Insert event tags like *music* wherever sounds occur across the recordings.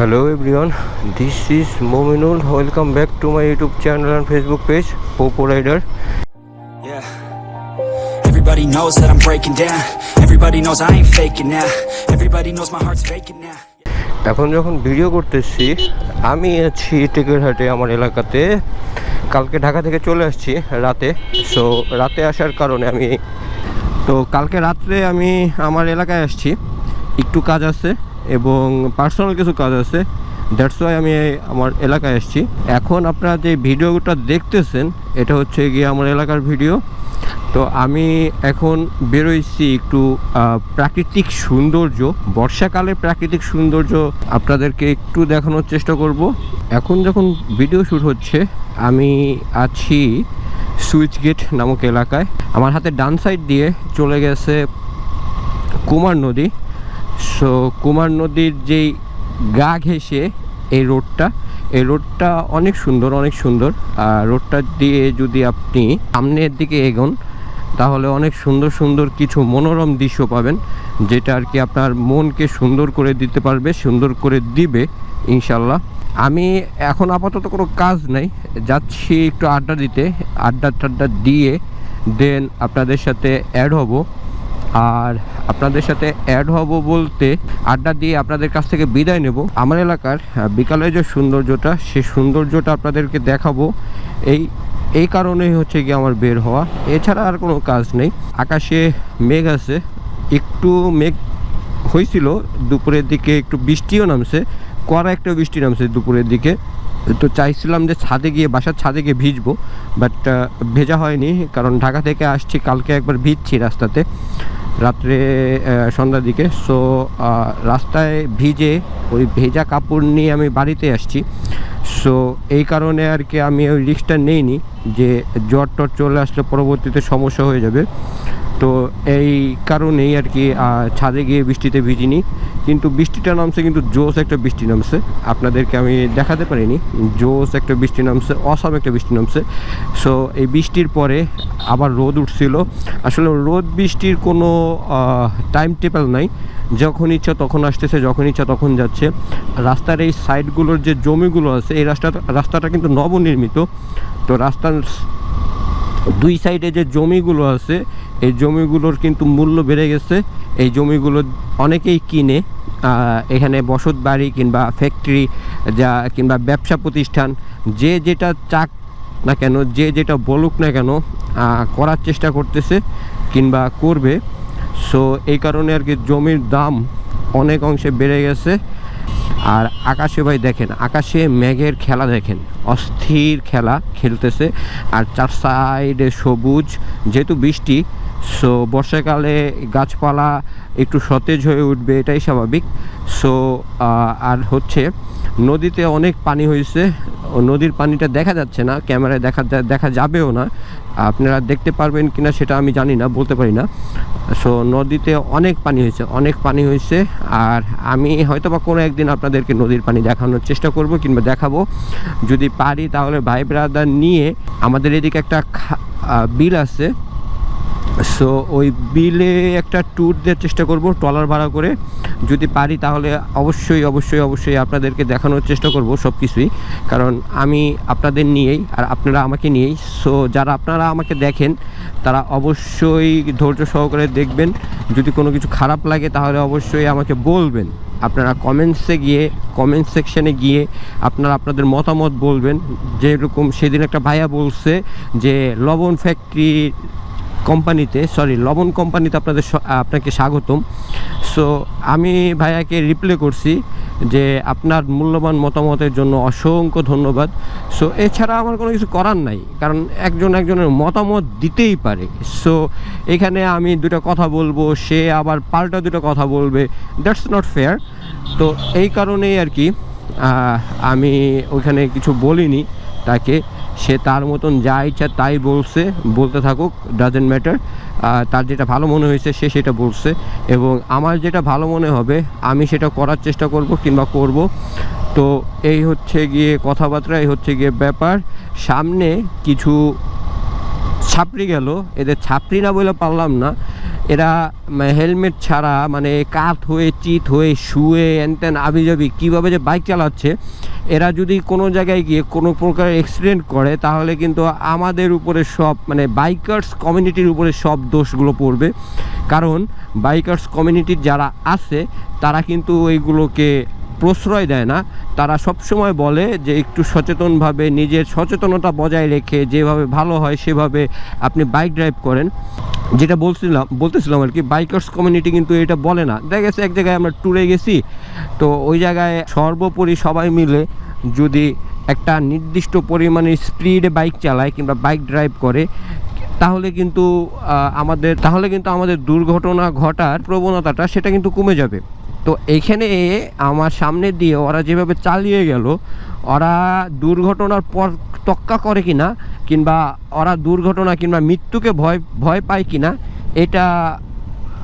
Hello everyone this is Mominul welcome back to my YouTube channel and Facebook page Popo rider Everybody knows that I'm breaking down. Everybody knows I ain't faking now. Everybody knows my heart's faking now. এখন যখন video করতেছি আমি আছি টেকেরহাটে আমার এলাকাতে। কালকে ঢাকা থেকে চলে আসছি রাতে। সো রাতে আসার কারণে আমি তো কালকে রাত্রে আমি আমার এলাকায় আসছি। একটু কাজ আছে। এবং পার্সোনাল কিছু কাজ আছে দ্যাটস ওয়াই আমি আমার এলাকায় আসছি এখন আপনারা যে ভিডিওটা দেখতেছেন, এটা হচ্ছে গিয়ে আমার এলাকার ভিডিও। তো আমি এখন বেরোইছি একটু প্রাকৃতিক সৌন্দর্য বর্ষাকালে প্রাকৃতিক সৌন্দর্য আপনাদেরকে একটু দেখানোর চেষ্টা করব। এখন যখন ভিডিও শ্যুট হচ্ছে, আমি আছি সুইচ গেট নামক এলাকায়। আমার হাতে ডান সাইড দিয়ে চলে গেছে কুমার নদী। সো কুমার নদীর যেই গা ঘেঁষে এই রোডটা এই রোডটা অনেক সুন্দর অনেক সুন্দর। আর রোডটা দিয়ে যদি আপনি সামনের দিকে এগোন, তাহলে অনেক সুন্দর সুন্দর কিছু মনোরম দৃশ্য পাবেন, যেটা আর কি আপনার মনকে সুন্দর করে দিতে পারবে, সুন্দর করে দিবে ইনশাল্লাহ আমি এখন আপাতত কোনো কাজ নাই, যাচ্ছি একটু আড্ডা দিতে। আড্ডা টাড্ডা দিয়ে দেন আপনাদের সাথে অ্যাড হব। আর আপনাদের সাথে অ্যাড হব বলতে আড্ডা দিয়ে আপনাদের কাছ থেকে বিদায় নেব। আমার এলাকার বিকালের যে সৌন্দর্যটা, সেই সৌন্দর্যটা আপনাদেরকে দেখাবো। এই এই কারণেই হচ্ছে কি আমার বের হওয়া। এছাড়া আর কোনো কাজ নেই। আকাশে মেঘ আছে। একটু মেঘ হয়েছিল, দুপুরের দিকে একটু বৃষ্টিও নামছে। কড়া একটা বৃষ্টি নামছে দুপুরের দিকে। তো চাইছিলাম যে ছাদে গিয়ে, বাসার ছাদে গিয়ে ভিজবো বাট ভেজা হয়নি, কারণ ঢাকা থেকে আসছি, কালকে একবার ভিজছি রাস্তাতে। রাত্রে সন্ধ্যার দিকে। সো রাস্তায় ভিজে ওই ভেজা কাপড় নিয়ে আমি বাড়িতে আসছি। সো এই কারণে আর কি আমি ওই রিস্কটা নেইনি যে জ্বর টর চলে আসলে পরবর্তীতে সমস্যা হয়ে যাবে। তো এই কারণেই আর কি ছাদে গিয়ে বৃষ্টিতে ভিজিনি। কিন্তু বৃষ্টিটা নামছে, কিন্তু জোস একটা বৃষ্টি নামছে। আপনাদেরকে আমি দেখাতে পারিনি। জোস একটা বৃষ্টি নামছে, অসম একটা বৃষ্টি নামছে। সো এই বৃষ্টির পরে আবার রোদ উঠছিল। আসলে রোদ বৃষ্টির কোনো টাইম টেবল নাই। যখন ইচ্ছা তখন আসতেছে, যখন ইচ্ছা তখন যাচ্ছে। রাস্তার এই সাইডগুলোর যে জমিগুলো আছে, এই রাস্তাটা রাস্তাটা কিন্তু নবনির্মিত। তো রাস্তার দুই সাইডে যে জমিগুলো আছে, এই জমিগুলোর কিন্তু মূল্য বেড়ে গেছে। এই জমিগুলো অনেকেই কিনে এখানে বসত বাড়ি কিংবা ফ্যাক্টরি যা কিংবা ব্যবসা প্রতিষ্ঠান, যে যেটা চাক না কেন, যে যেটা বলুক না কেন করার চেষ্টা করতেছে কিংবা করবে। সো এই কারণে আর কি জমির দাম অনেক অংশে বেড়ে গেছে। আর আকাশে ভাই দেখেন, আকাশে মেঘের খেলা দেখেন। অস্থির খেলা খেলতেছে। আর চার সাইডে সবুজ, যেহেতু বৃষ্টি, সো বর্ষাকালে গাছপালা একটু সতেজ হয়ে উঠবে, এটাই স্বাভাবিক। সো আর হচ্ছে নদীতে অনেক পানি হয়েছে। নদীর পানিটা দেখা যাচ্ছে না, ক্যামেরায় দেখা দেখা যাবেও না। আপনারা দেখতে পারবেন কিনা সেটা আমি জানি না, বলতে পারি না। সো নদীতে অনেক পানি হয়েছে, অনেক পানি হয়েছে। আর আমি হয়তো বা কোনো একদিন আপনাদেরকে নদীর পানি দেখানোর চেষ্টা করব কিংবা দেখাবো। যদি পারি তাহলে ভাই ব্রাদার নিয়ে আমাদের এদিকে একটা বিল আছে। সো ওই বিলে একটা ট্যুর দেওয়ার চেষ্টা করব, ট্রলার ভাড়া করে। যদি পারি তাহলে অবশ্যই অবশ্যই অবশ্যই আপনাদেরকে দেখানোর চেষ্টা করব সব কিছুই কারণ আমি আপনাদের নিয়েই আর আপনারা আমাকে নিয়েই। সো যারা আপনারা আমাকে দেখেন, তারা অবশ্যই ধৈর্য সহকারে দেখবেন। যদি কোনো কিছু খারাপ লাগে তাহলে অবশ্যই আমাকে বলবেন। আপনারা কমেন্টসে গিয়ে কমেন্ট সেকশনে গিয়ে আপনারা আপনাদের মতামত বলবেন। যেরকম সেদিন একটা ভাইয়া বলছে যে, লবণ ফ্যাক্টরি কোম্পানিতে সরি লবণ কোম্পানিতে আপনাদের আপনাকে স্বাগতম। সো আমি ভাইয়াকে রিপ্লে করছি যে আপনার মূল্যবান মতামতের জন্য অসংখ্য ধন্যবাদ। সো এছাড়া আমার কোনো কিছু করার নাই, কারণ একজন একজনের মতামত দিতেই পারে। সো এখানে আমি দুটো কথা বলব, সে আবার পাল্টা দুটো কথা বলবে। দ্যাটস নট ফেয়ার তো এই কারণেই আর কি আমি ওইখানে কিছু বলিনি তাকে। সে তার মতন যা ইচ্ছা তাই বলছে, বলতে থাকুক ডাজেন্ট ম্যাটার তার যেটা ভালো মনে হয়েছে সে সেটা বলছে। এবং আমার যেটা ভালো মনে হবে, আমি সেটা করার চেষ্টা করব কিংবা করব। তো এই হচ্ছে গিয়ে কথাবার্তা, এই হচ্ছে গিয়ে ব্যাপার। সামনে কিছু ছাপড়ি গেল। এদের ছাপড়ি না বলে পারলাম না। এরা হেলমেট ছাড়া মানে কাত হয়ে, চিত হয়ে, শুয়ে এনতেন আবিজাবি কীভাবে যে বাইক চালাচ্ছে, এরা যদি কোনো জায়গায় গিয়ে কোনো প্রকার অ্যাক্সিডেন্ট করে, তাহলে কিন্তু আমাদের উপরে সব মানে বাইকার্স কমিউনিটির উপরে সব দোষগুলো পড়বে। কারণ বাইকার্স কমিউনিটির যারা আছে, তারা কিন্তু এইগুলোকে প্রশ্রয় দেয় না। তারা সবসময় বলে যে, একটু সচেতনভাবে, নিজের সচেতনতা বজায় রেখে যেভাবে ভালো হয়, সেভাবে আপনি বাইক ড্রাইভ করেন। যেটা বলছিলাম, বলতেছিলাম আর কি বাইকার্স কমিউনিটি কিন্তু এটা বলে না। দেখা গেছে এক জায়গায় আমরা ট্যুরে গেছি, তো ওই জায়গায় সর্বোপরি সবাই মিলে যদি একটা নির্দিষ্ট পরিমাণে স্পিডে বাইক চালায় কিংবা বাইক ড্রাইভ করে, তাহলে কিন্তু আমাদের, তাহলে কিন্তু আমাদের দুর্ঘটনা ঘটার প্রবণতাটা সেটা কিন্তু কমে যাবে। তো এইখানে আমার সামনে দিয়ে ওরা যেভাবে চালিয়ে গেল, ওরা দুর্ঘটনার পর তক্কা করে কিনা, কিংবা ওরা দুর্ঘটনা কিংবা মৃত্যুকে ভয় ভয় পায় কিনা, এটা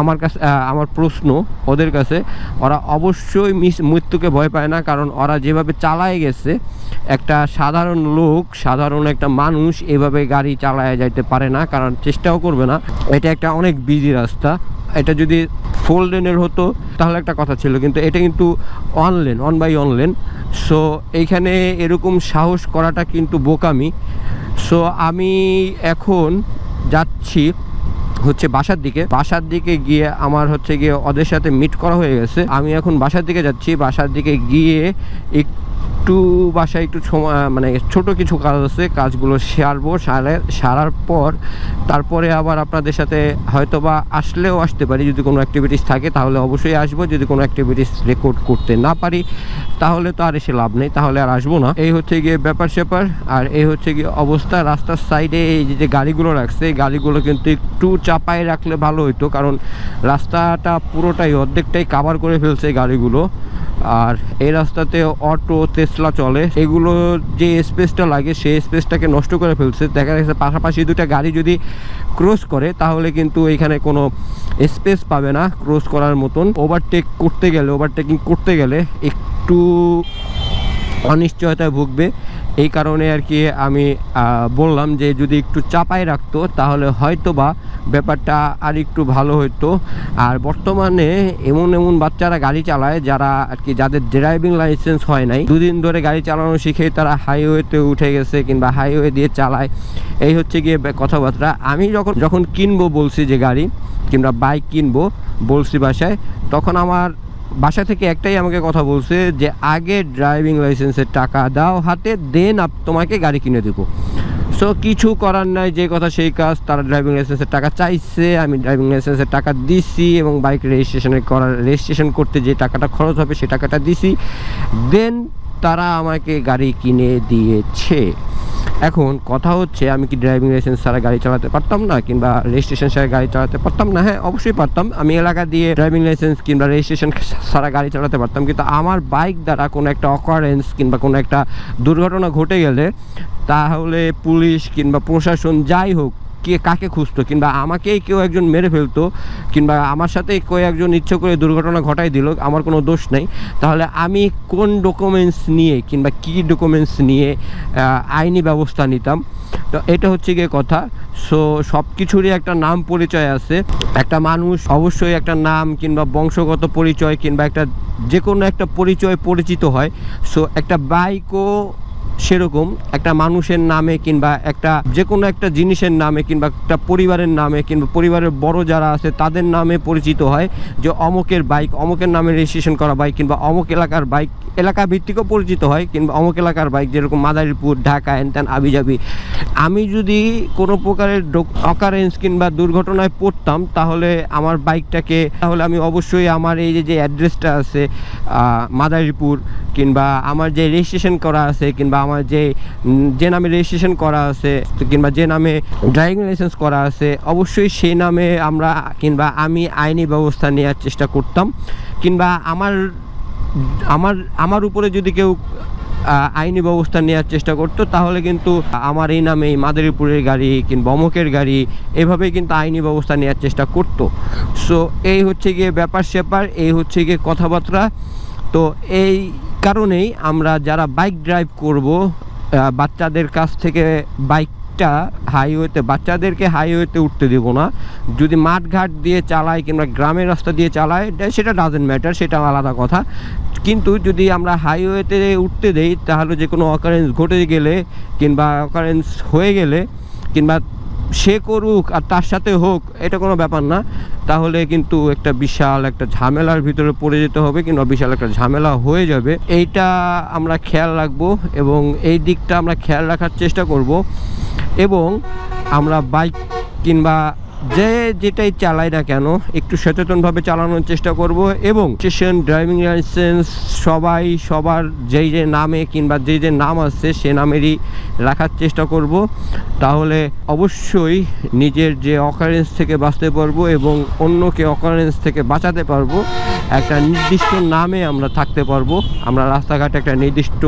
আমার কাছে আমার প্রশ্ন ওদের কাছে। ওরা অবশ্যই মিস, মৃত্যুকে ভয় পায় না, কারণ ওরা যেভাবে চালায় গেছে, একটা সাধারণ লোক, সাধারণ একটা মানুষ এভাবে গাড়ি চালায় যাইতে পারে না, কারণ চেষ্টাও করবে না। এটা একটা অনেক বিজি রাস্তা। এটা যদি ফোর লেনের হতো, তাহলে একটা কথা ছিল, কিন্তু এটা কিন্তু on lane on by on lane so এইখানে এরকম সাহস করাটা কিন্তু বোকামি। সো আমি এখন যাচ্ছি হচ্ছে বাসার দিকে। বাসার দিকে গিয়ে আমার হচ্ছে গিয়ে ওদের সাথে মিট করা হয়ে গেছে। আমি এখন বাসার দিকে যাচ্ছি। বাসার দিকে গিয়ে একটু বাসায় একটু সময় মানে ছোট কিছু কাজ আছে, কাজগুলো সারবো, সারে, সারার পর তারপরে আবার আপনাদের সাথে হয়তো বা আসলেও আসতে পারি, যদি কোনো অ্যাক্টিভিটিস থাকে, তাহলে অবশ্যই আসব, যদি কোনো অ্যাক্টিভিটিস রেকর্ড করতে না পারি, তাহলে তো আর এসে লাভ নেই, তাহলে আর আসব না। এই হচ্ছে গিয়ে ব্যাপার স্যাপার, আর এই হচ্ছে গিয়ে অবস্থা, রাস্তার সাইডে এই যে গাড়িগুলো রাখছে, এই গাড়িগুলো কিন্তু একটু চাপায় রাখলে ভালো হতো কারণ রাস্তাটা পুরোটাই অর্ধেকটাই কাভার করে ফেলছে গাড়িগুলো, আর এই রাস্তাতে অটো তেসলা চলে, এগুলো যে স্পেসটা লাগে সেই স্পেসটাকে নষ্ট করে ফেলছে। দেখা যাচ্ছে পাশাপাশি দুটা গাড়ি যদি ক্রস করে, তাহলে কিন্তু এখানে কোনো স্পেস পাবে না ক্রস করার মতন। ওভারটেক করতে গেলে ওভারটেকিং করতে গেলে একটু অনিশ্চয়তায় ভুগবে। এই কারণে আর কি আমি বললাম যে যদি একটু চাপায় রাখতো, তাহলে হয়তো বা ব্যাপারটা আর একটু ভালো হতো আর বর্তমানে এমন এমন বাচ্চারা গাড়ি চালায় যারা আর কি, যাদের ড্রাইভিং লাইসেন্স হয় নাই, দুদিন ধরে গাড়ি চালানো শিখে তারা হাইওয়েতে উঠে গেছে কিংবা হাইওয়ে দিয়ে চালায়। এই হচ্ছে গিয়ে কথাবার্তা। আমি যখন যখন কিনবো বলছি যে গাড়ি কিংবা বাইক কিনবো বলছি বাসায়, তখন আমার বাসা থেকে একটাই আমাকে কথা বলছে যে, আগে ড্রাইভিং লাইসেন্সের টাকা দাও হাতে, দেন তোমাকে গাড়ি কিনে দেবো। সো কিছু করার নাই, যে কথা সেই কাজ, তারা ড্রাইভিং লাইসেন্সের টাকা চাইছে, আমি ড্রাইভিং লাইসেন্সের টাকা দিছি এবং বাইক রেজিস্ট্রেশনে করার, রেজিস্ট্রেশন করতে যে টাকাটা খরচ হবে সে টাকাটা দিছি। দেন তারা আমাকে গাড়ি কিনে দিয়েছে। এখন কথা হচ্ছে, আমি কি ড্রাইভিং লাইসেন্স ছাড়া গাড়ি চালাতে পারতাম না কিংবা রেজিস্ট্রেশন ছাড়া গাড়ি চালাতে পারতাম না? হ্যাঁ অবশ্যই পারতাম। আমি এলাকা দিয়ে ড্রাইভিং লাইসেন্স কিংবা রেজিস্ট্রেশন *laughs* ছাড়া গাড়ি চালাতে পারতাম। কিন্তু আমার বাইক দ্বারা কোনো একটা অকারেন্স কিংবা কোনো একটা দুর্ঘটনা ঘটে গেলে, তাহলে পুলিশ কিংবা প্রশাসন যাই হোক কে কাকে খুঁজতো? কিংবা আমাকেই কেউ একজন মেরে ফেলতো, কিংবা আমার সাথে কেউ একজন ইচ্ছে করে দুর্ঘটনা ঘটাই দিল, আমার কোনো দোষ নেই। তাহলে আমি কোন ডকুমেন্টস নিয়ে কিংবা কী ডকুমেন্টস নিয়ে আইনি ব্যবস্থা নিতাম? তো এটা হচ্ছে গিয়ে কথা। সো সব কিছুরই একটা নাম পরিচয় আছে। একটা মানুষ অবশ্যই একটা নাম কিংবা বংশগত পরিচয় কিংবা একটা যে কোনো একটা পরিচয় পরিচিত হয়। সো, একটা বাইকও সেরকম একটা মানুষের নামে কিংবা একটা যে কোনো একটা জিনিসের নামে কিংবা একটা পরিবারের নামে কিংবা পরিবারের বড় যারা আছে তাদের নামে পরিচিত হয় যে অমকের বাইক অমকের নামে রেজিস্ট্রেশন করা বাইক কিংবা অমক এলাকার বাইক এলাকা ভিত্তিকও পরিচিত হয় কিংবা অমক এলাকার বাইক যেরকম মাদারীপুর, ঢাকা তেন আবিজাবি আমি যদি কোনো প্রকারের অকারেন্স কিংবা দুর্ঘটনায় পড়তাম তাহলে আমার বাইকটাকে তাহলে আমি অবশ্যই আমার এই যে যে অ্যাড্রেসটা আছে মাদারীপুর কিংবা আমার যে রেজিস্ট্রেশন করা আছে কিংবা আমার যে যে নামে রেজিস্ট্রেশন করা আছে, কিংবা যে নামে ড্রাইভিং লাইসেন্স করা আছে, অবশ্যই সেই নামে আমরা, কিংবা আমি আইনি ব্যবস্থা নেওয়ার চেষ্টা করতাম। কিংবা আমার আমার আমার উপরে যদি কেউ আইনি ব্যবস্থা নেওয়ার চেষ্টা করতো, তাহলে কিন্তু আমার এই নামে মাদারীপুরের গাড়ি কিংবা অমকের গাড়ি, এভাবেই কিন্তু আইনি ব্যবস্থা নেওয়ার চেষ্টা করতো। সো এই হচ্ছে গিয়ে ব্যাপার স্যাপার এই হচ্ছে গিয়ে কথাবার্তা। তো এই কারণেই আমরা যারা বাইক ড্রাইভ করব বাচ্চাদের কাছ থেকে বাইক দিকটা হাইওয়েতে বাচ্চাদেরকে হাইওয়েতে উঠতে দেব না। যদি মাঠঘাট দিয়ে চালায় কিংবা গ্রামের রাস্তা দিয়ে চালায় সেটা ডাজেন্ট ম্যাটার সেটা আলাদা কথা। কিন্তু যদি আমরা হাইওয়েতে উঠতে দেই, তাহলে যে কোনো অকারেন্স ঘটে গেলে কিংবা অকারেন্স হয়ে গেলে কিংবা সে করুক আর তার সাথে হোক, এটা কোনো ব্যাপার না। তাহলে কিন্তু একটা বিশাল একটা ঝামেলার ভিতরে পড়ে যেতে হবে কিংবা বিশাল একটা ঝামেলা হয়ে যাবে। এইটা আমরা খেয়াল রাখব এবং এই দিকটা আমরা খেয়াল রাখার চেষ্টা করব। এবং আমরা বাইক কিংবা যে যেটাই চালাই না কেন, একটু সচেতনভাবে চালানোর চেষ্টা করব এবং স্টেশন ড্রাইভিং লাইসেন্স সবাই সবার যেই যে নামে কিংবা যে যে নাম আছে সে নামেরই রাখার চেষ্টা করব। তাহলে অবশ্যই নিজের যে অকারেন্স থেকে বাঁচতে পারব এবং অন্যকে অকারেন্স থেকে বাঁচাতে পারব। একটা নির্দিষ্ট নামে আমরা থাকতে পারব। আমরা রাস্তাঘাটে একটা নির্দিষ্ট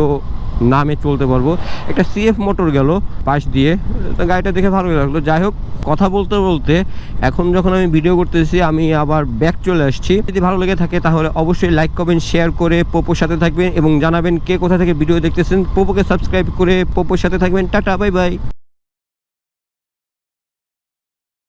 নামে চলতে পারব। একটা সিএফ মোটর গেল পাশ দিয়ে। তো গাড়িটা দেখে ভালোই লাগল। যাই হোক, কথা বলতে বলতে এখন যখন আমি ভিডিও করতেছি, আমি আবার ব্যাক চলে আসছি। যদি ভালো লেগে থাকে, তাহলে অবশ্যই লাইক কমেন্ট শেয়ার করে পোপোর সাথে থাকবেন এবং জানাবেন কে কোথা থেকে ভিডিও দেখতেছেন। পোপোকে সাবস্ক্রাইব করে পোপোর সাথে থাকবেন। Tata bye bye